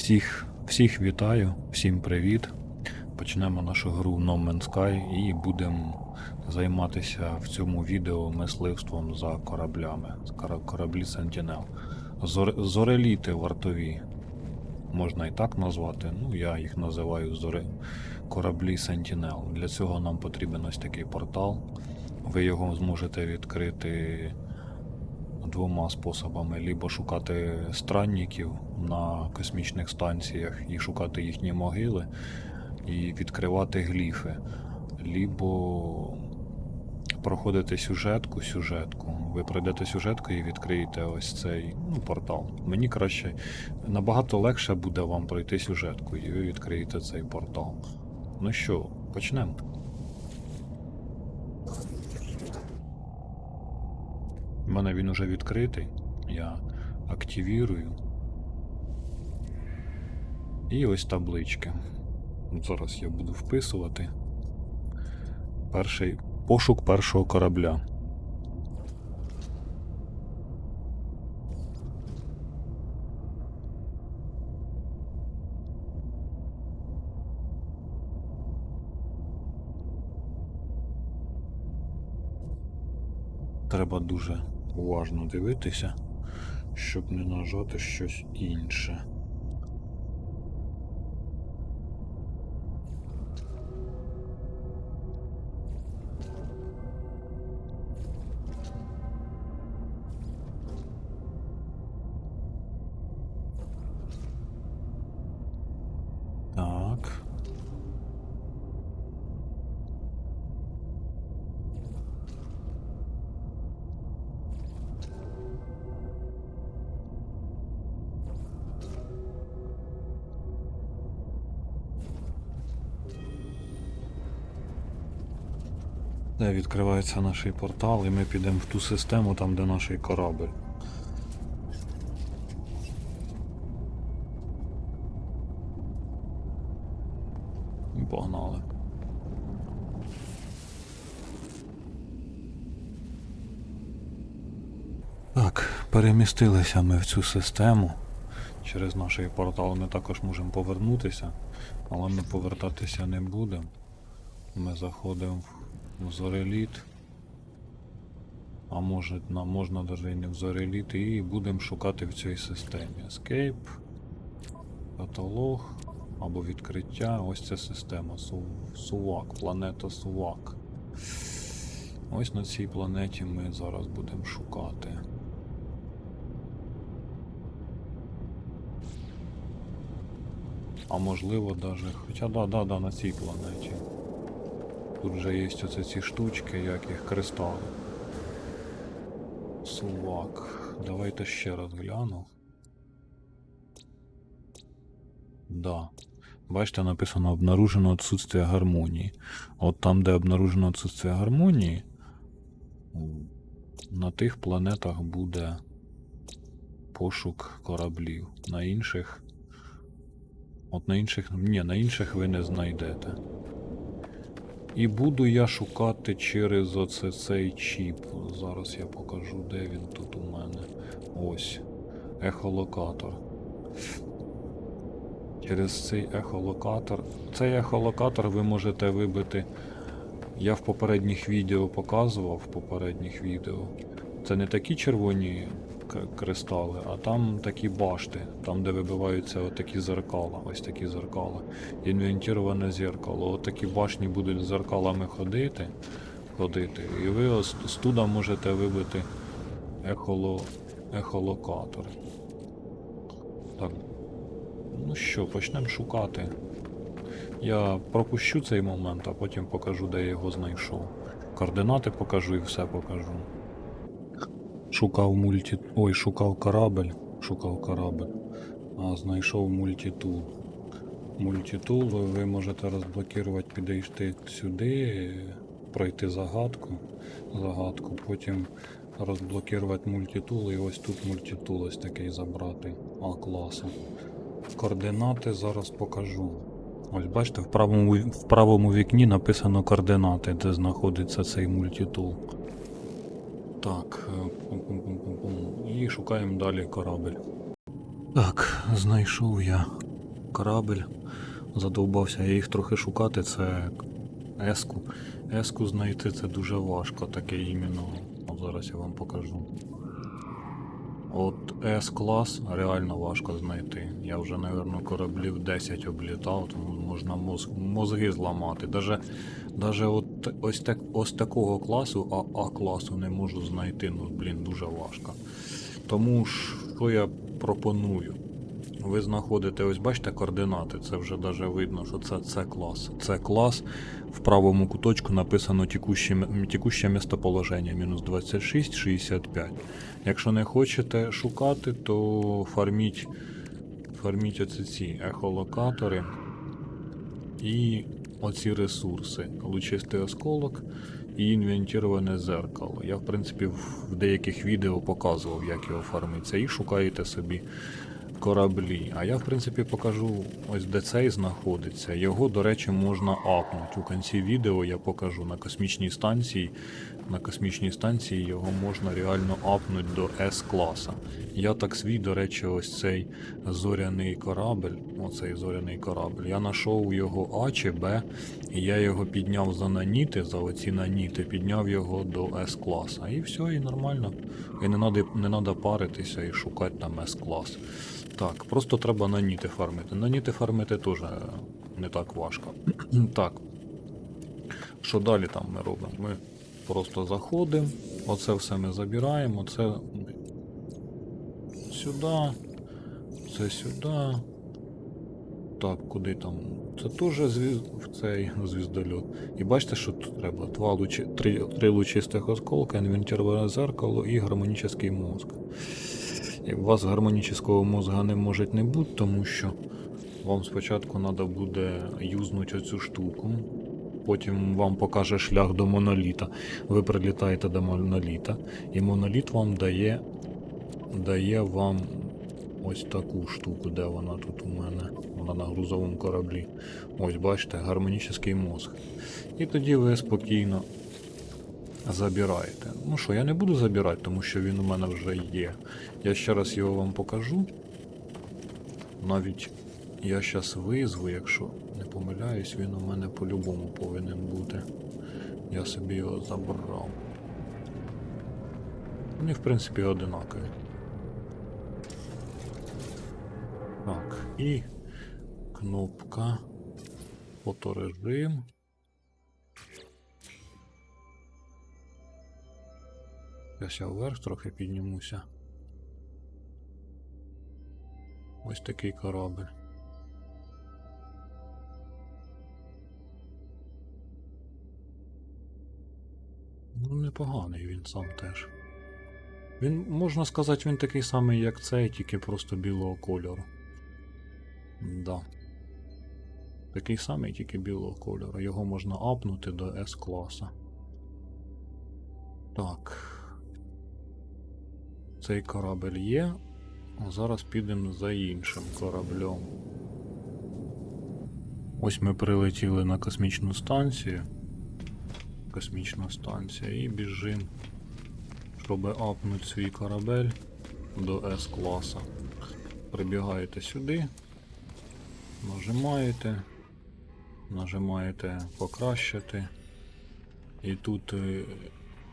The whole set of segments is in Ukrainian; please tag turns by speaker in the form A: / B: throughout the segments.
A: Всіх, всіх вітаю, всім привіт. Почнемо нашу гру No Man's Sky і будемо займатися в цьому відео мисливством за кораблями. Кораблі Sentinel. Зор- Зореліти вартові. Можна і так назвати. Ну, я їх називаю зори... кораблі Sentinel. Для цього нам потрібен ось такий портал. Ви його зможете відкрити двома способами: либо шукати странників на космічних станціях і шукати їхні могили, і відкривати гліфи, либо проходити сюжетку, сюжетку. Ви пройдете сюжетку і відкриєте ось цей ну, портал. Мені краще набагато легше буде вам пройти сюжетку, і ви відкриєте цей портал. Ну що, почнемо. У мене він уже відкритий. Я активірую. І ось таблички. Зараз я буду вписувати. Перший пошук першого корабля. Треба дуже уважно дивитися, щоб не нажати щось інше. Де відкривається наш портал, і ми підемо в ту систему, там де наш корабль. Погнали. Так, перемістилися ми в цю систему. Через наш портал ми також можемо повернутися, але ми повертатися не будемо. Ми заходимо в зореліт. А може, на, можна навіть не в зореліт, і будемо шукати в цій системі. Escape, каталог або відкриття. Ось ця система. Су, Сувак, планета Сувак. Ось на цій планеті ми зараз будемо шукати. А можливо даже. Хоча да, да, да, на цій планеті. Тут вже є оце ці штучки, як їх кристали. Сувак. Давайте ще раз гляну. Да. Бачите, написано обнаружено отсутствие гармонії. От там, де обнаружено отсутствие гармонії, на тих планетах буде пошук кораблів. На інших. От на інших. Ні, на інших ви не знайдете. І буду я шукати через оце цей чіп. Зараз я покажу, де він тут у мене. Ось. Ехолокатор. Через цей ехолокатор. Цей ехолокатор ви можете вибити. Я в попередніх відео показував, в попередніх відео. Це не такі червоні кристали, а там такі башти, там де вибиваються отакі зеркала, ось такі зеркала. Інвентіроване зеркало. От такі башні будуть з зеркалами ходити, ходити. І ви ось студа можете вибити ехоло, ехолокатор. Так. Ну що, почнемо шукати. Я пропущу цей момент, а потім покажу, де я його знайшов. Координати покажу і все покажу. Шукав мульті. Ой, шукав корабль. Шукав корабль. А знайшов мультитул. Мультитул ви можете розблокувати, підійти сюди, пройти загадку. Загадку, потім розблокувати мультитул і ось тут мультитул ось такий забрати А класу. Координати зараз покажу. Ось бачите, в правому, в правому вікні написано координати, де знаходиться цей мультитул. Так, е, і шукаємо далі корабель. Так, знайшов я корабель. Задовбався я їх трохи шукати. Це еску. Еску знайти це дуже важко, таке іменно. От зараз я вам покажу. От С-клас реально важко знайти. Я вже, напевно, кораблів 10 облітав, тому можна мозг, мозги зламати. Даже, даже от, ось, так, ось такого класу, а А-класу не можу знайти, ну, блін, дуже важко. Тому що я пропоную? Ви знаходите, ось бачите координати, це вже даже видно, що це С клас. Це клас. В правому куточку написано текуще, м- текуще містоболоження мінус 26, 65. Якщо не хочете шукати, то фарміть, фарміть оці ці ехолокатори і оці ресурси. Лучистий осколок і інвентіроване зеркало. Я, в принципі, в деяких відео показував, як його фармиться, і шукаєте собі кораблі. А я, в принципі, покажу ось де цей знаходиться. Його, до речі, можна апнути. У кінці відео я покажу на космічній станції. На космічній станції його можна реально апнути до С-класа. Я так свій, до речі, ось цей зоряний корабль, оцей зоряний корабль, я знайшов його А чи Б, і я його підняв за наніти, за оці наніти, підняв його до С-класа. І все, і нормально. І не треба не паритися і шукати там С-клас. Так, просто треба наніти фармити. Наніти фармити теж не так важко. так. Що далі там ми робимо? Ми просто заходимо, оце все ми забираємо, це сюди, це сюди. Так, куди там? Це теж звіз... цей звіздольот. І бачите, що тут треба? Два лучі... три... три лучистих осколка, інвентарне зеркало і гармонічний мозк. І у вас гармонічного мозга не може не бути, тому що вам спочатку треба буде юзнути оцю штуку. Потім вам покаже шлях до моноліта. Ви прилітаєте до моноліта, і моноліт вам дає, дає вам ось таку штуку, де вона тут у мене. Вона на грузовому кораблі. Ось бачите, гармонічний мозг. І тоді ви спокійно забираєте. Ну що, я не буду забирати, тому що він у мене вже є. Я ще раз його вам покажу. Навіть я зараз визву, якщо не помиляюсь, він у мене по-любому повинен бути. Я собі його забрав. Вони, в принципі, одинакові. Так, і кнопка фоторежим. Я ся вверх трохи піднімуся. Ось такий корабль. Ну, непоганий він сам теж. Він, можна сказати, він такий самий, як цей, тільки просто білого кольору. Да. Такий самий, тільки білого кольору. Його можна апнути до С-класа. Так. Цей корабель є. А зараз підемо за іншим кораблем. Ось ми прилетіли на космічну станцію. Космічна станція і біжимо, щоб апнути свій корабель до С-класа. Прибігаєте сюди, нажимаєте, нажимаєте покращити. І тут е,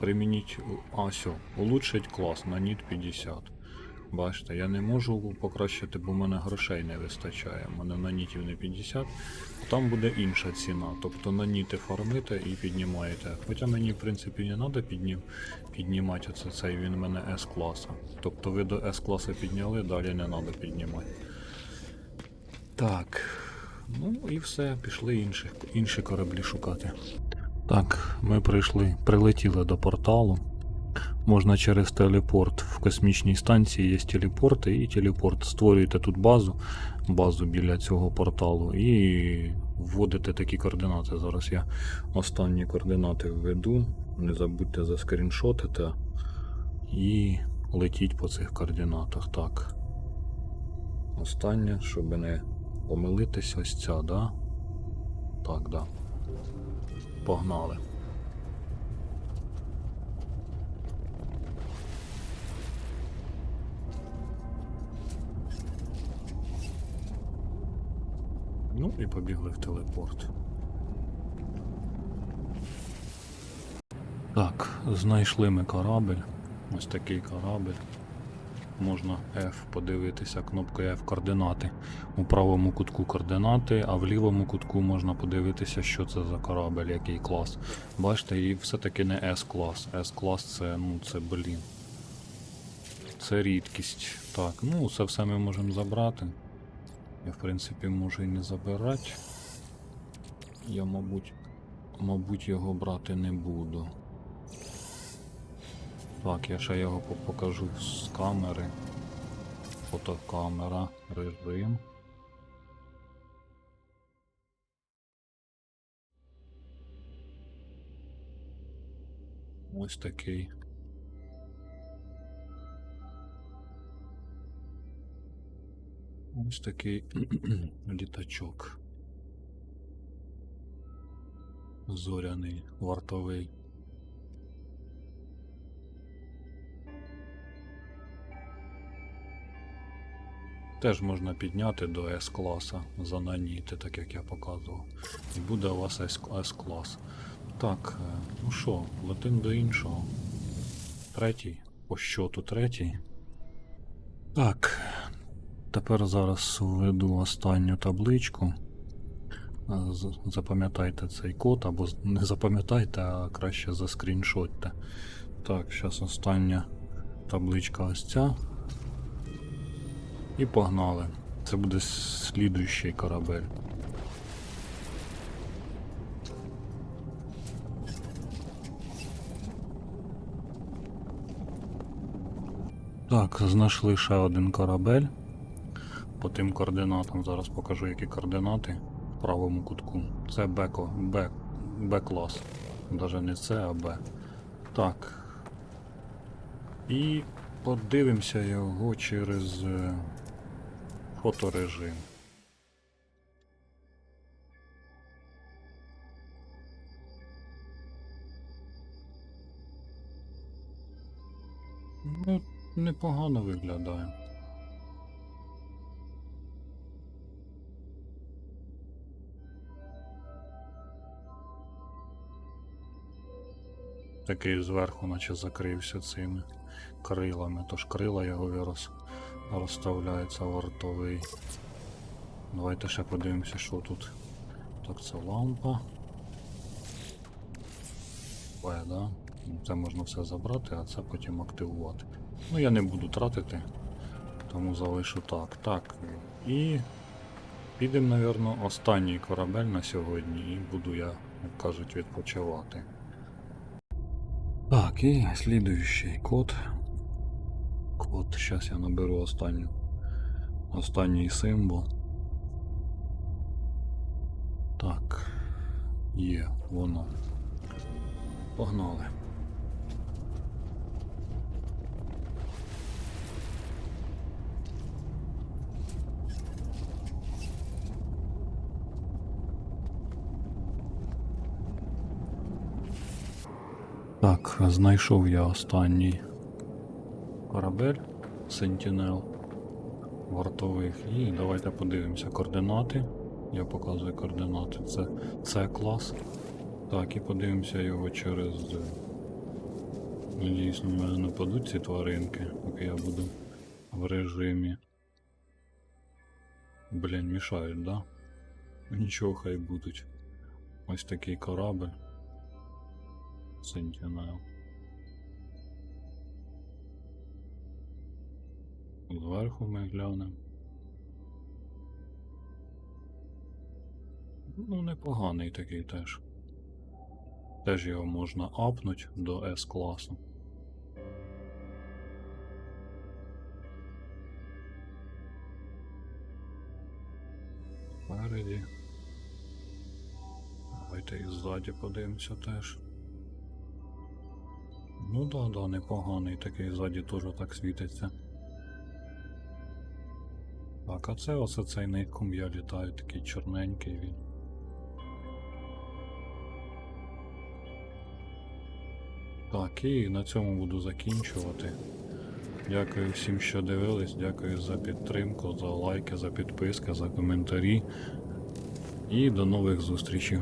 A: примініть а, улучшить клас на ніт 50. Бачите, я не можу покращити, бо в мене грошей не вистачає. У мене на нітів не 50. Там буде інша ціна. Тобто на ніти фармите і піднімаєте. Хоча мені, в принципі, не треба піднім, піднімати оце цей, він в мене С-класа. Тобто ви до С-класа підняли, далі не треба піднімати. Так. Ну і все, пішли інших, інші кораблі шукати. Так, ми прийшли, прилетіли до порталу. Можна через телепорт в космічній станції є телепорти, і телепорт. Створюєте тут базу, базу біля цього порталу і вводите такі координати. Зараз я останні координати введу. Не забудьте заскріншотити і летіть по цих координатах. Так. Останнє, щоб не помилитись, ось ця, да? Так, да. Погнали. Ну і побігли в телепорт. Так, знайшли ми корабель. Ось такий корабель. Можна F подивитися кнопкою F координати. У правому кутку координати, а в лівому кутку можна подивитися, що це за корабель, який клас. Бачите, і все-таки не S-клас. S-клас це, ну, це блін. Це рідкість. Так, ну це все ми можемо забрати. Я в принципі можу і не забирати. Я, мабуть, мабуть, його брати не буду. Так, я ще його покажу з камери. Фотокамера, режим. Ось такий. Ось такий літачок. Зоряний, вартовий. Теж можна підняти до С-класа, зананіти, так як я показував. І буде у вас С-клас. Так, е, ну що, летим до іншого. Третій. По щоту третій. Так. Тепер зараз введу останню табличку. Е, Запам'ятайте цей код, або не запам'ятайте, а краще заскріншотьте. Так, зараз остання табличка ось ця. І погнали. Це буде слідуючий корабель. Так, знайшли ще один корабель. По тим координатам зараз покажу, які координати в правому кутку. Це Беко, Б, Б-клас. Навіть не С, а Б. Так. І подивимося його через е, фоторежим. Ну, непогано виглядає. Такий зверху, наче закрився цими крилами, тож крила його роз... розставляється вартовий. Давайте ще подивимося, що тут. Так, це лампа. Б, да? Це можна все забрати, а це потім активувати. Ну я не буду тратити, тому залишу так. Так. І підемо, напевно, останній корабель на сьогодні і буду я, як кажуть, відпочивати. Так, і слідуючий код. Код, зараз я наберу останню. Останній символ. Так. Є, воно. Погнали. Так, знайшов я останній корабель Sentinel вартових. І давайте подивимося координати. Я показую координати. Це С клас. Так, і подивимося його через. Надіюсь, на мене не падуть ці тваринки, поки я буду в режимі. Блін, мішають, да? Нічого хай будуть. Ось такий корабль. Sentinel. Зверху ми глянемо. Ну, непоганий такий теж. Теж його можна апнуть до S класу. Спереді. Давайте і ззаді подивимося теж. Ну да, да, непоганий такий ззаді теж так світиться. Так, а це оце цей на якому я літаю, такий чорненький він. Так, і на цьому буду закінчувати. Дякую всім, що дивились, дякую за підтримку, за лайки, за підписки, за коментарі. І до нових зустрічей.